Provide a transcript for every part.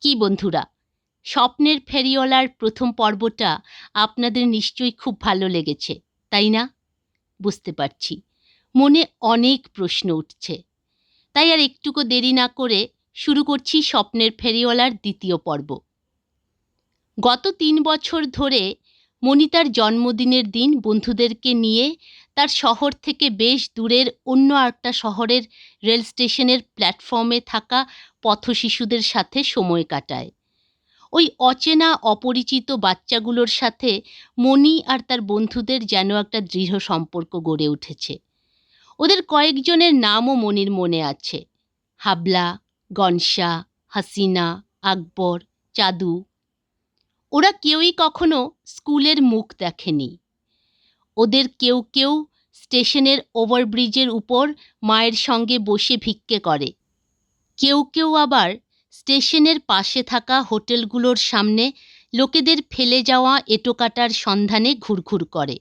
কি বন্ধুরা? স্বপ্নের ফেরিওয়ালার প্রথম পর্বটা আপনাদের নিশ্চয়ই খুব ভালো লেগেছে, তাই না? বুঝতে পারছি। মনে অনেক প্রশ্ন উঠছে। তাই আর একটুকু দেরি না করে শুরু করছি স্বপ্নের ফেরিওয়ালার দ্বিতীয় পর্ব। গত তিন বছর ধরে মণি তার জন্মদিনের দিন বন্ধুদেরকে নিয়ে তার শহর থেকে বেশ দূরের অন্য একটা শহরের রেল স্টেশনের প্ল্যাটফর্মে থাকা পথশিশুদের সাথে সময় কাটায়। ওই অচেনা, অপরিচিত বাচ্চাগুলোর সাথে মণি আর তার বন্ধুদের যেন একটা দৃঢ় সম্পর্ক গড়ে উঠেছে। ওদের কয়েকজনের নামও মনির মনে আছে। হাবলা, গনসা, হাসিনা, আকবর, চাদু। ওরা কেউই কখনো স্কুলের মুখ দেখেনি। ওদের কেউ কেউ স্টেশনের ওভারব্রিজের উপর মায়ের সঙ্গে বসে ভিক্ষে করে। কেউ কেউ আবার স্টেশনের পাশে থাকা হোটেলগুলোর সামনে লোকেদের ফেলে যাওয়া এঁটোকাটার সন্ধানে ঘুরঘুর করে।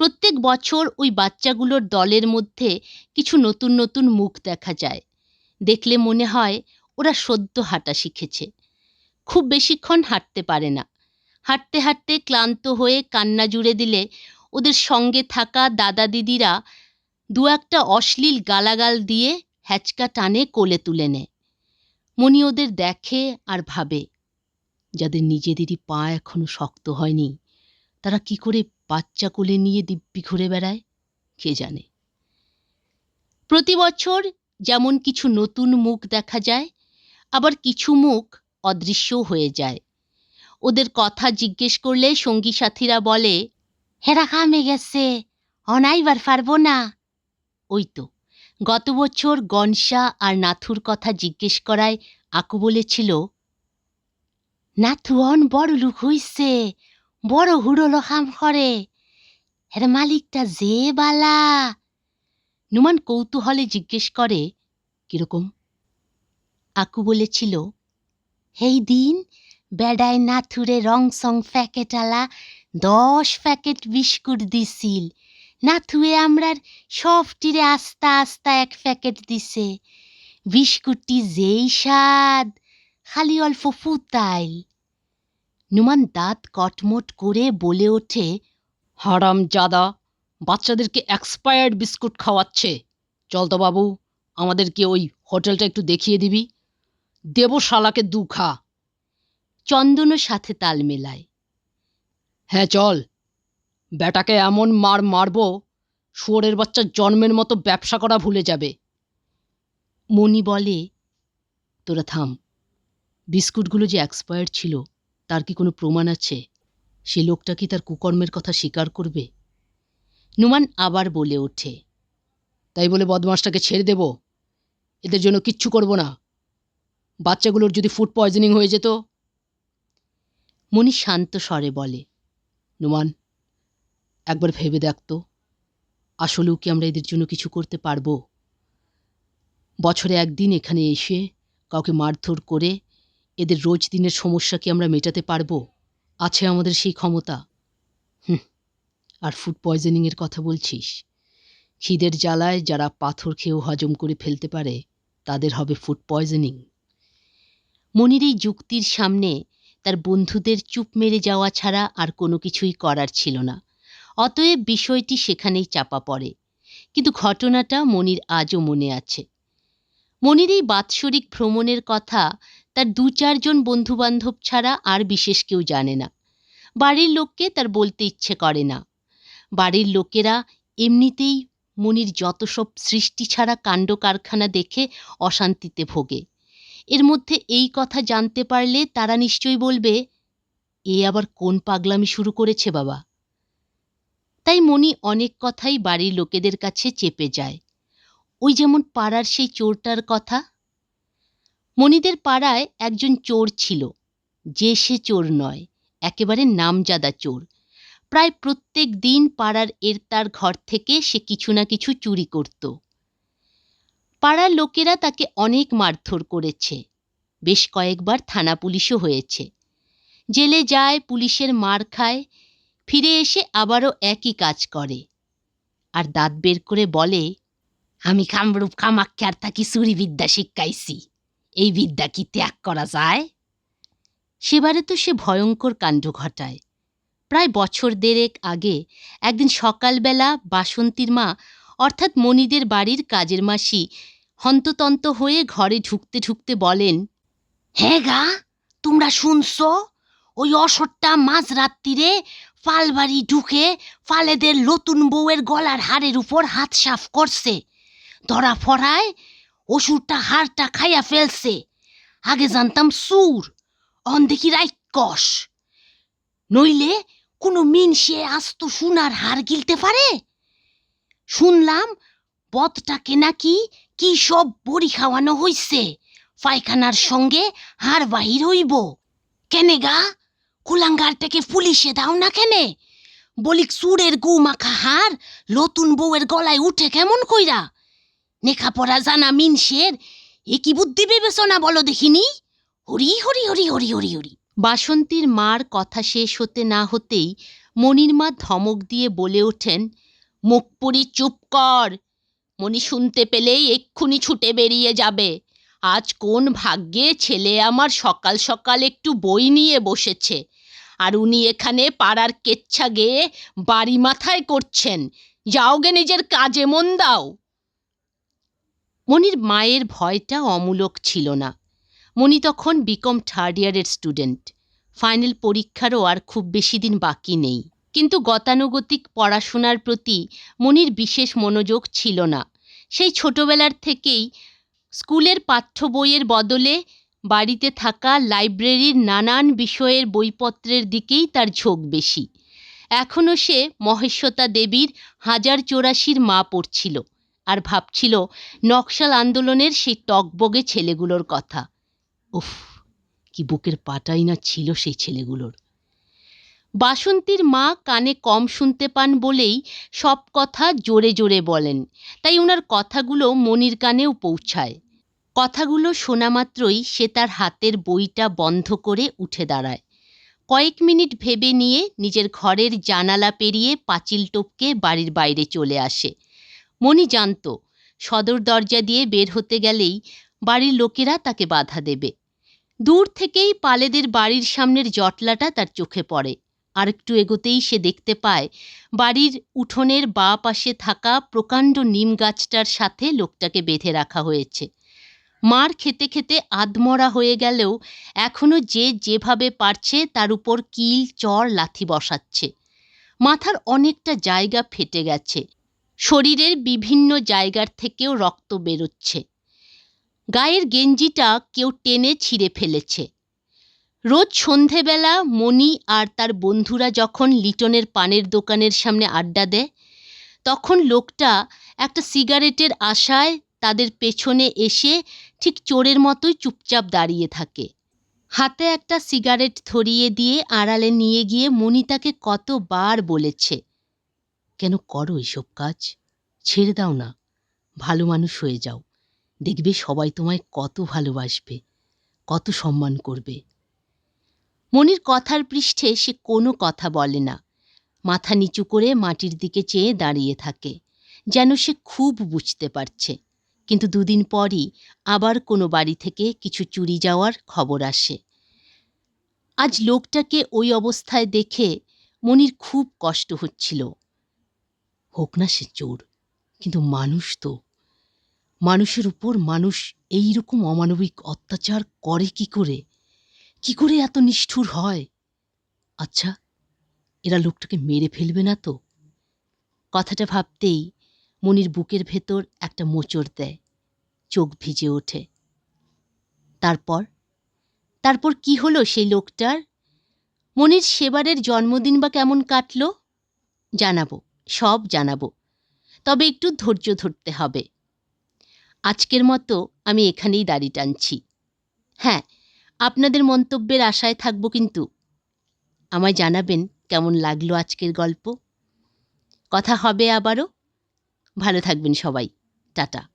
প্রত্যেক বছর ওই বাচ্চাগুলোর দলের মধ্যে কিছু নতুন নতুন মুখ দেখা যায়। দেখলে মনে হয় ওরা সদ্য হাঁটা শিখেছে। খুব বেশিক্ষণ হাঁটতে পারে না। হাঁটতে হাঁটতে ক্লান্ত হয়ে কান্না জুড়ে দিলে ওদের সঙ্গে থাকা দাদা দিদিরা দু একটা অশ্লীল গালাগাল দিয়ে হ্যাচকা টানে কোলে তুলে নেয়। মনি ওদের দেখে আর ভাবে, যাদের নিজেদেরই পা এখনও শক্ত হয়নি, তারা কি করে বাচ্চা কোলে নিয়ে দিব্যি ঘুরে বেড়ায়, কে জানে? প্রতি বছর যেমন কিছু নতুন মুখ দেখা যায়, আবার কিছু মুখ অদৃশ্যও হয়ে যায়। ওদের কথা জিজ্ঞেস করলে সঙ্গী সাথীরা বলে হেরা কামে গেছে অনাইবার পারব না। ওই তো গত বছর গনসা আর নাথুর কথা জিজ্ঞেস করায় আকু বলেছিল নাথু অন বড় লুক হইছে, বড় হুড়লো কাম করে এর মালিকটা যে বালা? নুমান কৌতূহলে জিজ্ঞেস করে, কীরকম? আকু বলেছিল, হেই দিন, বেডায় নাথুরে রং সং প্যাকেটালা দশ প্যাকেট বিস্কুট দিছিল। নাথুয়ে আমরার সবটিরে আস্তা আস্তা এক প্যাকেট দিছে। বিস্কুটটি যেই স্বাদ খালি অল্প ফুতাইল। নুমান দাঁত কটমট করে বলে ওঠে হারাম জাদা বাচ্চাদেরকে এক্সপায়ার্ড বিস্কুট খাওয়াচ্ছে। চল তো বাবু আমাদেরকে ওই হোটেলটা একটু দেখিয়ে দিবি। দেব শালাকে দু খা। চন্দনও সাথে তাল মেলায়। হ্যাঁ চল। বেটাকে এমন মার মারব, শুয়োরের বাচ্চা জন্মের মতো ব্যবসা করা ভুলে যাবে। মণি বলে, তোরা থাম। বিস্কুটগুলো যে এক্সপায়ার্ড ছিল, তার কি কোনো প্রমাণ আছে? সে লোকটা কি তার কুকর্মের কথা স্বীকার করবে? নুমান আবার বলে ওঠে, তাই বলে বদমাসটাকে ছেড়ে দেব? এদের জন্য কিচ্ছু করব না। বাচ্চাগুলোর যদি ফুড পয়জনিং হয়ে যেত? মনি শান্ত স্বরে বলে নুমান, একবার ভেবে দেখ তো, আসলেও কি আমরা এদের জন্য কিছু করতে পারব? বছরে একদিন এখানে এসে কাউকে মারধর করে এদের রোজ দিনের সমস্যা কি আমরা মেটাতে পারব? আছে আমাদের সেই ক্ষমতা। হুম, আর ফুড পয়জনিংয়ের কথা বলছিস? খিদের জ্বালায় যারা পাথর খেয়েও হজম করে ফেলতে পারে, তাদের হবে ফুড পয়জনিং মনির এই যুক্তির সামনে তার বন্ধুদের চুপ মেরে যাওয়া ছাড়া আর কোনো কিছুই করার ছিল না। অতএব বিষয়টি সেখানেই চাপা পড়ে। কিন্তু ঘটনাটা মনির আজও মনে আছে। মনির এই বাৎসরিক ভ্রমণের কথা তার দু চারজন বন্ধুবান্ধব ছাড়া আর বিশেষ কেউ জানে না। বাড়ির লোককে তার বলতে ইচ্ছে করে না। বাড়ির লোকেরা এমনিতেই মনির যত সব সৃষ্টি ছাড়া কাণ্ড কারখানা দেখে অশান্তিতে ভোগে। এর মধ্যে এই কথা জানতে পারলে তারা নিশ্চয়ই বলবে, এ আবার কোন পাগলামি শুরু করেছে বাবা? তাই মনি অনেক কথাই বাড়ির লোকেদের কাছে চেপে যায়। ওই যেমন পাড়ার সেই চোরটার কথা। মনিদের পাড়ায় একজন চোর ছিল, যে সে চোর নয়, একেবারে নামজাদা চোর। প্রায় প্রত্যেক দিন পাড়ার এর তার ঘর থেকে সে কিছু না কিছু চুরি করত। পাড়ার লোকেরা তাকে অনেক মারধর করেছে। বেশ কয়েকবার থানা পুলিশও হয়েছে। জেলে যায়, পুলিশের মার খায়, ফিরে এসে আবারও একই কাজ করে। আর দাঁত বের করে বলে, আমি কামরূপ কামাক্ষার তাকে চুরি বিদ্যা শিক্ষাইছি। এই বিদ্যা কি ত্যাগ করা যায়? সেবারে তো সে ভয়ঙ্কর কাণ্ড ঘটায়। প্রায় বছর দেড়েক আগে একদিন সকালবেলা বাসন্তীর মা, অর্থাৎ মণিদের বাড়ির কাজের মাসি হন্ততন্ত হয়ে ঘরে ঢুকতে ঢুকতে বলেন হ্যাঁ গা, তোমরা শুনছো? ওই অসরটা মাঝ রাত্রিরে ফালবাড়ি ঢুকে ফালেদের নতুন বউয়ের গলার হাড়ের উপর হাত সাফ করছে। ধরা ফরায় অসুরটা হাড়টা খাইয়া ফেলছে। আগে জানতাম সুর, অন দেখি রাইকস নইলে কোনো মিনসে আস্ত সোনার হার গিলতে পারে? শুনলাম পথটাকে নাকি কি সব বড়ি খাওয়ানো হইছে? পায়খানার সঙ্গে হাড় বাহির হইব। কেনে গা? কুলাঙ্গারটাকে পুলিশে দাও না কেনে? বলিক চুরের গু মাখা হার নতুন বউয়ের গলায় উঠে কেমন কইরা? নেখাপড়া জানা মিনসের এ কি বুদ্ধি বিবেচনা বলো দেখিনি? হরি হরি হরি হরি হরি হরি। বাসন্তীর মার কথা শেষ হতে না হতেই মনির মা ধমক দিয়ে বলে ওঠেন, মুখ পুরি চুপ কর মনি শুনতে পেলেই এক্ষুনি ছুটে বেরিয়ে যাবে। আজ কোন ভাগ্যে ছেলে আমার সকাল সকাল একটু বই নিয়ে বসেছে। আর উনি এখানে পাড়ার কেচ্ছা গেয়ে বাড়ি মাথায় করছেন। যাওগে নিজের কাজে মন দাও। মনির মায়ের ভয়টা অমূলক ছিল না। মনি তখন বিকম থার্ড ইয়ারের স্টুডেন্ট ফাইনাল পরীক্ষারও আর খুব বেশি দিন বাকি নেই। কিন্তু গতানুগতিক পড়াশোনার প্রতি মনির বিশেষ মনোযোগ ছিল না। সেই ছোটবেলার থেকেই স্কুলের পাঠ্য বইয়ের বদলে বাড়িতে থাকা লাইব্রেরির নানান বিষয়ের বইপত্রের দিকেই তার ঝোঁক বেশি। এখনও সে মহেশ্বতা দেবীর হাজার চৌরাশির মা পড়ছিল আর ভাবছিল নকশাল আন্দোলনের সেই টকবগে ছেলেগুলোর কথা। উফ, কি বুকের পাটাই না ছিল সেই ছেলেগুলোর। বাসন্তীর মা কানে কম শুনতে পান বলেই সব কথা জোরে জোরে বলেন। তাই ওনার কথাগুলো মনির কানেও পৌঁছায়। কথাগুলো শোনা মাত্রই সে তার হাতের বইটা বন্ধ করে উঠে দাঁড়ায়। কয়েক মিনিট ভেবে নিয়ে নিজের ঘরের জানালা পেরিয়ে পাঁচিল টপকে বাড়ির বাইরে চলে আসে। মনি জানত, সদর দরজা দিয়ে বের হতে গেলেই বাড়ির লোকেরা তাকে বাধা দেবে। দূর থেকেই পালেদের বাড়ির সামনের জটলাটা তার চোখে পড়ে। আর একটু এগোতেই সে দেখতে পায়, বাড়ির উঠোনের বা পাশে থাকা প্রকাণ্ড নিম গাছটার সাথে লোকটাকে বেঁধে রাখা হয়েছে। মার খেতে খেতে আধমরা হয়ে গেলেও এখনও যে যেভাবে পারছে তার উপর কিল, চর, লাথি বসাচ্ছে। মাথার অনেকটা জায়গা ফেটে গেছে। শরীরের বিভিন্ন জায়গার থেকেও রক্ত বেরোচ্ছে। গায়ের গেঞ্জিটা কেউ টেনে ছিঁড়ে ফেলেছে। রোজ সন্ধেবেলা মণি আর তার বন্ধুরা যখন লিটনের পানের দোকানের সামনে আড্ডা দেয়, তখন লোকটা একটা সিগারেটের আশায় তাদের পেছনে এসে ঠিক চোরের মতোই চুপচাপ দাঁড়িয়ে থাকে। হাতে একটা সিগারেট ধরিয়ে দিয়ে আড়ালে নিয়ে গিয়ে মণি তাকে কতবার বলেছে, কেন করো এসব কাজ? ছেড়ে দাও না, ভালো মানুষ হয়ে যাও। দেখবে সবাই তোমায় কত ভালোবাসবে, কত সম্মান করবে। মনির কথার পৃষ্ঠে সে কোনো কথা বলে না। মাথা নিচু করে মাটির দিকে চেয়ে দাঁড়িয়ে থাকে, যেন সে খুব বুঝতে পারছে। কিন্তু দুদিন পরই আবার কোনো বাড়ি থেকে কিছু চুরি যাওয়ার খবর আসে। আজ লোকটাকে ওই অবস্থায় দেখে মনির খুব কষ্ট হচ্ছিল। হোক না সে চোর, কিন্তু মানুষ তো। মানুষের উপর মানুষ এই রকম অমানবিক অত্যাচার করে কি করে? কি করে এত নিষ্ঠুর হয়? আচ্ছা এরা লোকটাকে মেরে ফেলবে না তো? কথাটা ভাবতেই মনির বুকের ভেতর একটা মোচড় দেয়, চোখ ভিজে ওঠে। তারপর? তারপর কি হলো সেই লোকটার? মনির সেবারের জন্মদিন বা কেমন কাটলো? জানাব, সব জানাব। তবে একটু ধৈর্য ধরতে হবে। আজকের মতো আমি এখানেই দাড়ি টানছি। হ্যাঁ আপনাদের মন্তব্যের আশায় থাকব কিন্তু। আমায় জানাবেন কেমন লাগল আজকের গল্প। কথা হবে আবারও। ভালো থাকবেন সবাই। টাটা।